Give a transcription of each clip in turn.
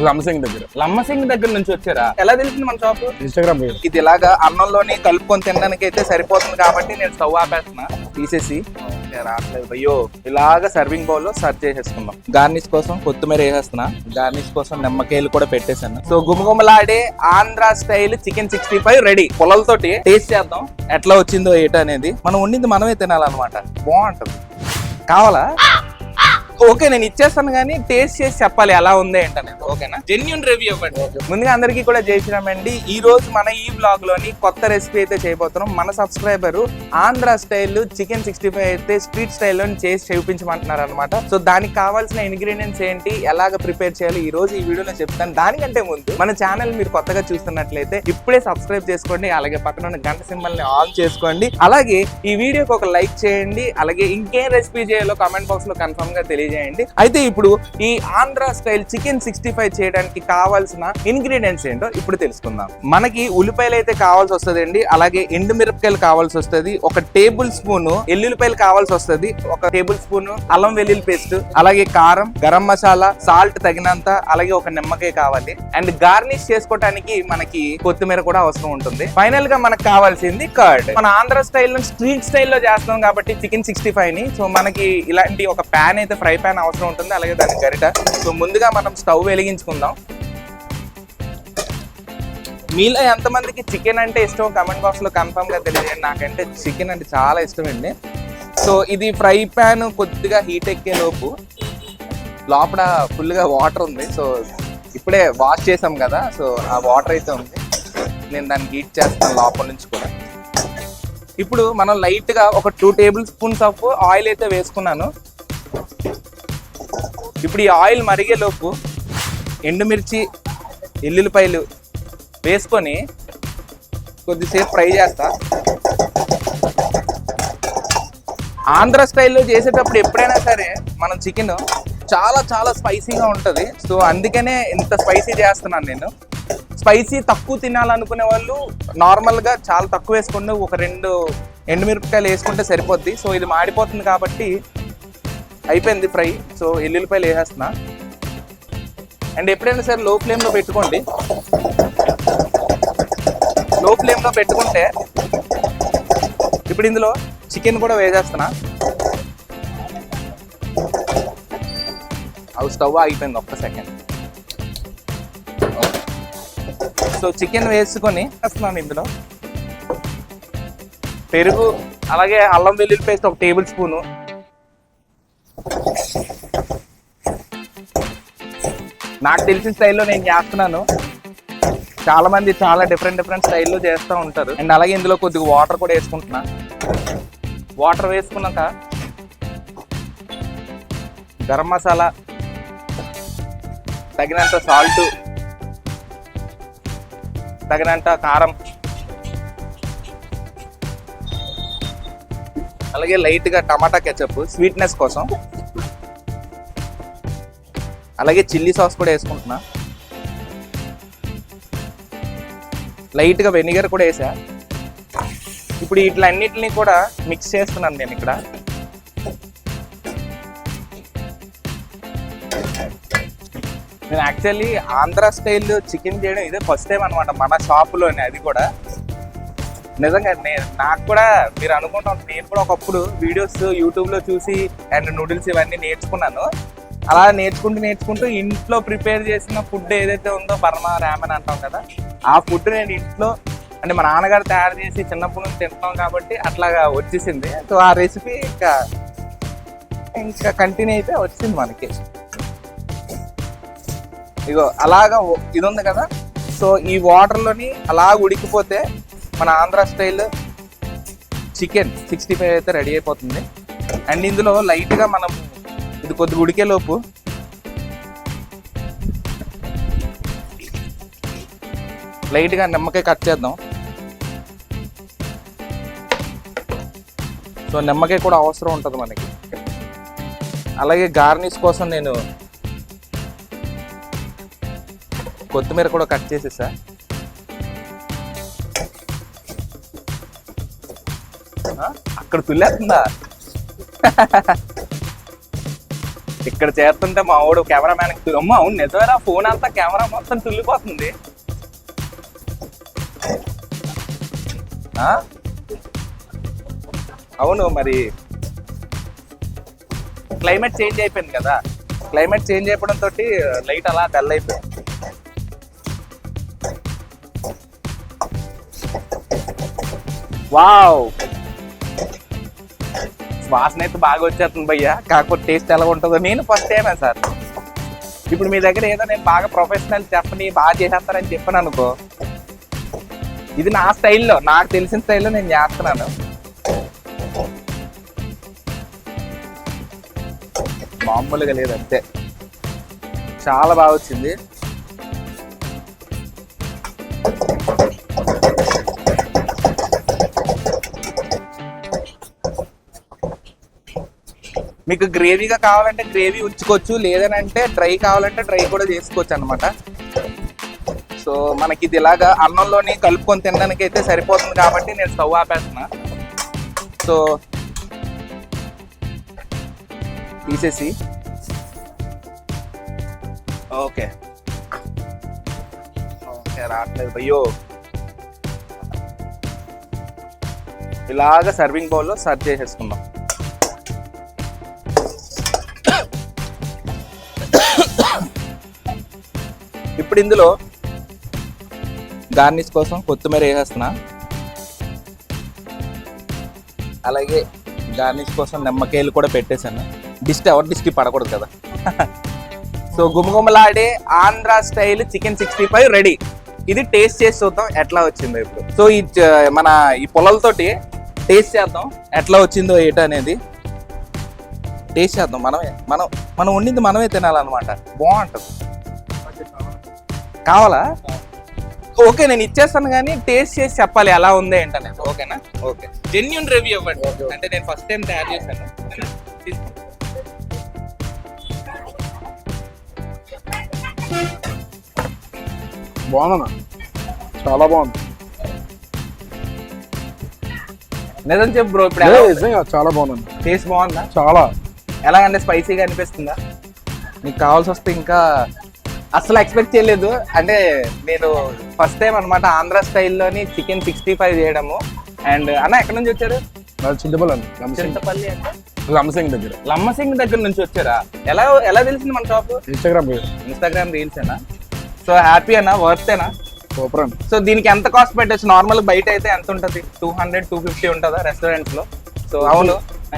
లంసింగ్ దగ్గర. లమ్మసింగ్ దగ్గర నుంచి వచ్చారా? ఎలా తెలిసింది మన షాప్ ఇన్స్టాగ్రామ్ ఇది ఇలాగా అన్నంలోని కలుపుకొని తినడానికి అయితే సరిపోతుంది కాబట్టి నేను స్టవ్ ఆపేస్తున్నా. తీసేసి. రావట్లేదు. అయ్యో ఇలాగా సర్వింగ్ బౌల్లో సర్వ్ చేసేసుకుందాం. గార్నిష్ కోసం కొత్తిమీర వేసేస్తున్నా. గార్నిష్ కోసం నిమ్మకాయలు కూడా పెట్టేశాను. సో గుమగుమలాడే Andhra style chicken sixty five ready పొలలతోటి taste చేద్దాం. ఎట్లా వచ్చిందో ఏటో అనేది. మనం వండింది మనమే తినాలన్నమాట. బాగుంటుంది. కావాలా? ఓకే నేను ఇచ్చేస్తాను కానీ టేస్ట్ చేసి చెప్పాలి ఎలా ఉంది ఏంటనేది ఓకేనా? జెన్యున్ రివ్యూ ఇవ్వండి. ముందుగా అందరికీ కూడా అండి. ఈ రోజు మన ఈ బ్లాగ్లోని కొత్త రెసిపీ అయితే చేయబోతున్నాం. మన subscriber Andhra style chicken sixty five అయితే స్ట్రీట్ స్టైల్లో చేసి చూపించమంటున్నారు అనమాట సో దానికి కావాల్సిన ఇంగ్రీడియంట్స్ ఏంటి ఎలాగ ప్రిపేర్ చేయాలి ఈ రోజు ఈ వీడియోలో చెప్తాను. దానికంటే ముందు మన ఛానల్ మీరు కొత్తగా చూస్తున్నట్లయితే ఇప్పుడే సబ్స్క్రైబ్ చేసుకోండి. అలాగే పక్కన ఉన్న గంట సింబల్ని ఆన్ చేసుకోండి. అలాగే ఈ వీడియోకి ఒక లైక్ చేయండి. అలాగే ఇంకేం రెసిపీ చేయాలో కామెంట్ బాక్స్లో కన్ఫర్మ్గా తెలియజేయండి అయితే ఇప్పుడు ఈ Andhra style chicken sixty five చేయడానికి కావాల్సిన ఇంగ్రీడియంట్స్ ఏంటో ఇప్పుడు తెలుసుకుందాం. మనకి ఉల్లిపాయలు అయితే కావాల్సి వస్తుంది అలాగే ఎండు మిరపకాయలు కావాల్సి వస్తుంది ఒక టేబుల్ స్పూన్ ఎల్లుల్లిపాయలు కావాల్సి వస్తుంది ఒక టేబుల్ స్పూన్ అల్లం వెల్లుల్లి పేస్ట్ అలాగే కారం గరం మసాలా సాల్ట్ తగినంత అలాగే ఒక నిమ్మకాయ కావాలి. అండ్ గార్నిష్ చేసుకోవడానికి మనకి కొత్తిమీర కూడా అవసరం ఉంటుంది. ఫైనల్గా మనకు కావాల్సింది కర్డ్. మన ఆంధ్ర స్టైల్ స్ట్రీట్ స్టైల్లో చేస్తాం కాబట్టి చికెన్ సిక్స్టీ ఫైవ్ని సో మనకి ఇలాంటి ఒక ప్యాన్ అయితే ఫ్రై ఫ్రై ప్యాన్ అవసరం ఉంటుంది అలాగే దాని గరిట. సో ముందుగా మనం స్టవ్ వెలిగించుకుందాం. మీలో ఎంతమందికి చికెన్ అంటే ఇష్టం? కమెంట్ బాక్స్లో కన్ఫామ్గా తెలియజేయండి. నాకంటే చికెన్ అంటే చాలా ఇష్టం అండి సో ఇది ఫ్రై ప్యాన్ కొద్దిగా హీట్ ఎక్కే లోపు లోపల ఫుల్గా వాటర్ ఉంది. సో ఇప్పుడే వాష్ చేసాం కదా సో ఆ వాటర్ అయితే ఉంది. నేను దాన్ని హీట్ చేస్తాను లోపల నుంచి కూడా. ఇప్పుడు మనం లైట్గా ఒక two table spoons of oil అయితే వేసుకున్నాను. ఇప్పుడు ఈ ఆయిల్ మరిగే లోపు ఎండుమిర్చి ఎల్లుల్లిపాయలు వేసుకొని కొద్దిసేపు ఫ్రై చేస్తా. ఆంధ్ర స్టైల్లో చేసేటప్పుడు ఎప్పుడైనా సరే మనం చికెన్ చాలా చాలా స్పైసీగా ఉంటుంది. సో అందుకనే ఇంత స్పైసీ చేస్తున్నాను నేను. స్పైసీ తక్కువ తినాలనుకునే వాళ్ళు నార్మల్గా చాలా తక్కువ వేసుకుంటూ ఒక రెండు ఎండుమిరపకాయలు వేసుకుంటే సరిపోద్ది. సో ఇది మాడిపోతుంది కాబట్టి అయిపోయింది ఫ్రై. సో ఎల్లుల్లిపాయలు వేసేస్తున్నా. అండ్ ఎప్పుడైనా సరే లో ఫ్లేమ్లో పెట్టుకోండి. లో ఫ్లేమ్లో పెట్టుకుంటే ఇప్పుడు ఇందులో చికెన్ కూడా వేసేస్తున్నా. అవి స్టవ్ ఆగిపోయింది ఒక్క సెకండ్. సో చికెన్ వేసుకొని వేస్తున్నాను ఇందులో. పెరుగు అలాగే అల్లం వెల్లుల్లి పేస్ట్ ఒక టేబుల్ స్పూను. నాకు తెలిసిన స్టైల్లో నేను చేస్తున్నాను. చాలా మంది చాలా డిఫరెంట్ డిఫరెంట్ స్టైల్లో చేస్తూ ఉంటారు. అండ్ అలాగే ఇందులో కొద్దిగా వాటర్ కూడా వేసుకుంటున్నా. వాటర్ వేసుకున్నాక గరం మసాలా తగినంత సాల్ట్ తగినంత కారం అలాగే లైట్గా టమాటా కెచప్ స్వీట్నెస్ కోసం అలాగే చిల్లీ సాస్ కూడా వేసుకుంటున్నా. లైట్గా వెనిగర్ కూడా వేసా. ఇప్పుడు వీటిలన్నిటిని కూడా మిక్స్ చేస్తున్నాను నేను ఇక్కడ. నేను యాక్చువల్లీ ఆంధ్ర స్టైల్ చికెన్ చేయడం ఇదే ఫస్ట్ టైం అనమాట మన షాపులోనే అది కూడా. నిజంగా నేను నాకు కూడా మీరు అనుకుంటాం నేను కూడా ఒకప్పుడు వీడియోస్ యూట్యూబ్లో చూసి అండ్ నూడిల్స్ ఇవన్నీ నేర్చుకున్నాను. అలా నేర్చుకుంటూ నేర్చుకుంటూ ఇంట్లో ప్రిపేర్ చేసిన ఫుడ్ ఏదైతే ఉందో బర్మా ర్యామన్ అంటాం కదా ఆ ఫుడ్ నేను ఇంట్లో అంటే మా నాన్నగారు తయారు చేసి చిన్నప్పటి నుంచి తింటాం కాబట్టి అట్లాగా వచ్చేసింది. సో ఆ రెసిపీ ఇంకా ఇంకా కంటిన్యూ అయితే వచ్చింది మనకి. ఇగో అలాగా ఇది ఉంది కదా. సో ఈ వాటర్లోని అలా ఉడికిపోతే మన Andhra style chicken sixty five అయితే రెడీ అయిపోతుంది. అండ్ ఇందులో లైట్గా మనం ఇది కొద్దిగా ఉడికే లోపు. లైట్గా నిమ్మకాయ కట్ చేద్దాం. సో నిమ్మకాయ కూడా అవసరం ఉంటుంది మనకి. అలాగే గార్నిష్ కోసం నేను కొత్తిమీర కూడా కట్ చేసేసా. అక్కడ తుల్లేస్తుందా ఇక్కడ చేస్తుంటే మా వాడు కెమెరామ్యాన్ అమ్మ అవును నిజమేనా ఫోన్ అంతా కెమెరా మొత్తం తుల్లిపోతుంది. అవును మరి క్లైమేట్ చేంజ్ అయిపోయింది కదా. క్లైమేట్ చేంజ్ అయిపోవడం తోటి లైట్ అలా డల్ అయిపోయింది. వావ్! వాసన అయితే బాగా వచ్చేస్తుంది భయ్యా. కాకపోతే టేస్ట్ ఎలా ఉంటుందో నేను ఫస్ట్ టైమే సార్. ఇప్పుడు మీ దగ్గర ఏదో నేను బాగా ప్రొఫెషనల్ చెప్పని బాగా చేసేస్తారని చెప్పాను అనుకో ఇది నా స్టైల్లో నాకు తెలిసిన స్టైల్లో నేను చేస్తున్నాను. మామూలుగా లేదు అంతే. చాలా బాగా వచ్చింది. మీకు గ్రేవీగా కావాలంటే గ్రేవీ ఉంచుకోవచ్చు లేదనంటే డ్రై కావాలంటే డ్రై కూడా చేసుకోవచ్చు అనమాట సో మనకి ఇది ఇలాగా అన్నంలోని కలుపుకొని తినడానికి అయితే సరిపోతుంది కాబట్టి నేను స్టవ్ ఆపేస్తున్నా. సో తీసేసి. ఓకే. ఓకే రావట్లేదు. అయ్యో. ఇలాగ సర్వింగ్ బౌల్లో సర్వ్ చేసేసుకుందాం. ఇప్పుడు ఇందులో గార్నిష్ కోసం కొత్తిమీర వేసేస్తున్నా. అలాగే గార్నిష్ కోసం నిమ్మకాయలు కూడా పెట్టేశాను. డిస్ట్ ఎవరి డిస్టి పడకూడదు కదా. సో గుమగుమలాడే Andhra style chicken sixty five ready. ఇది టేస్ట్ చేసి చూద్దాం ఎట్లా వచ్చిందో ఇప్పుడు. సో ఈ మన ఈ పొలాలతోటి టేస్ట్ చేద్దాం ఎట్లా వచ్చిందో ఏట అనేది. టేస్ట్ చేద్దాం మనమే మనం మనం వండింది మనమే తినాలన్నమాట. బాగుంటుంది. కావాలా? ఓకే నేను ఇచ్చేస్తాను కానీ టేస్ట్ చేసి చెప్పాలి ఎలా ఉంది ఏంటనేది ఓకేనా? ఓకే. జెన్యున్ రివ్యూ ఇవ్వండి. అంటే నేను ఫస్ట్ టైం తయారు చేశాను. బాగుందన్న చాలా బాగుంది. నిజం చెప్పు బ్రో ఇప్పుడు? నిజంగా చాలా బాగుంది. టేస్ట్ బాగుందా? చాలా. ఎలాగంటే స్పైసీగా అనిపిస్తుందా? నీకు కావాల్సి వస్తే ఇంకా అసలు ఎక్స్పెక్ట్ చేయలేదు. అంటే నేను ఫస్ట్ టైం అనమాట ఆంధ్ర స్టైల్లోని చికెన్ సిక్స్టీ ఫైవ్ చేయడము. అండ్ అన్న ఎక్కడి నుంచి వచ్చారు? చింతపల్లి అండి చింతపల్లి అంటే? లంసింగ్ దగ్గర. లమ్మసింగ్ దగ్గర నుంచి వచ్చారా? ఎలా ఎలా తెలిసింది మన షాప్ ఇన్స్టాగ్రామ్ ఇన్స్టాగ్రామ్ రీల్స్ ఏనా? సో హ్యాపీ అన్న వర్తేనా సూపర్ సో దీనికి ఎంత కాస్ట్ పెట్టచ్చు? నార్మల్ బయట అయితే ఎంత ఉంటుంది? టూ హండ్రెడ్ టూ ఫిఫ్టీ ఉంటుందా రెస్టారెంట్స్లో? సో అవును.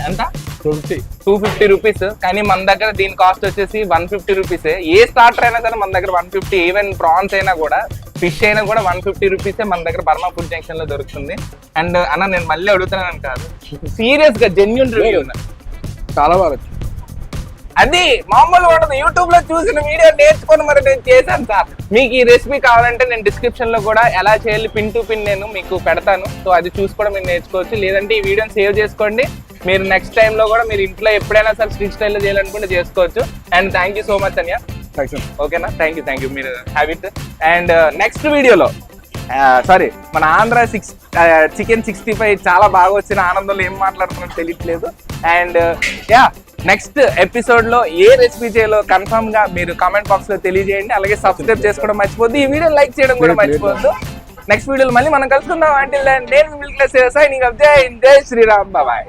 ఎంత? ఫిఫ్టీ టూ ఫిఫ్టీ రూపీస్ కానీ మన దగ్గర దీని కాస్ట్ వచ్చేసి వన్ ఫిఫ్టీ రూపీసే ఏ స్టార్టర్ అయినా సరే మన దగ్గర వన్ ఫిఫ్టీ ఈవెన్ ప్రాన్స్ అయినా కూడా ఫిష్ అయినా కూడా వన్ ఫిఫ్టీ రూపీసే మన దగ్గర బర్మా ఫుడ్ జంక్షన్లో దొరుకుతుంది. అండ్ అన్న నేను మళ్ళీ అడుగుతున్నాను కాదు. సీరియస్గా జెన్యున్ రివ్యూ చాలా బాగా. అది మామూలు ఉండదు యూట్యూబ్లో చూసిన వీడియో నేర్చుకొని మరి నేను చేశాను సార్. మీకు ఈ రెసిపీ కావాలంటే నేను డిస్క్రిప్షన్లో కూడా ఎలా చేయాలి పిన్ టు పిన్ నేను మీకు పెడతాను. సో అది చూసి కూడా మీరు నేర్చుకోవచ్చు. లేదంటే ఈ వీడియోని సేవ్ చేసుకోండి. మీరు నెక్స్ట్ టైం లో కూడా మీరు ఇంట్లో ఎప్పుడైనా సరే స్ట్రీట్ స్టైల్లో చేయాలనుకుంటే చేసుకోవచ్చు. And thank you so much అన్య ఓకేనా థ్యాంక్ యూ థ్యాంక్ యూ మీరు హ్యావ్ ఇట్ అండ్ నెక్స్ట్ వీడియోలో సారీ మన Andhra six chicken sixty five చాలా బాగా వచ్చిన ఆనందంలో ఏం మాట్లాడుతున్నారో తెలియట్లేదు. అండ్ యా నెక్స్ట్ ఎపిసోడ్లో ఏ రెసిపీ చేయాలో కన్ఫర్మ్గా మీరు కామెంట్ బాక్స్లో తెలియజేయండి. అలాగే సబ్స్క్రైబ్ చేసుకోవడం మర్చిపోద్దు ఈ వీడియో లైక్ చేయడం కూడా. మర్చిపోవద్దు. నెక్స్ట్ వీడియోలో మళ్ళీ మనం కలుసుకుందాం. అంటే నేను మిల్క్ సైనింగ్ ఆఫ్ జై జై శ్రీరామ్. బాయ్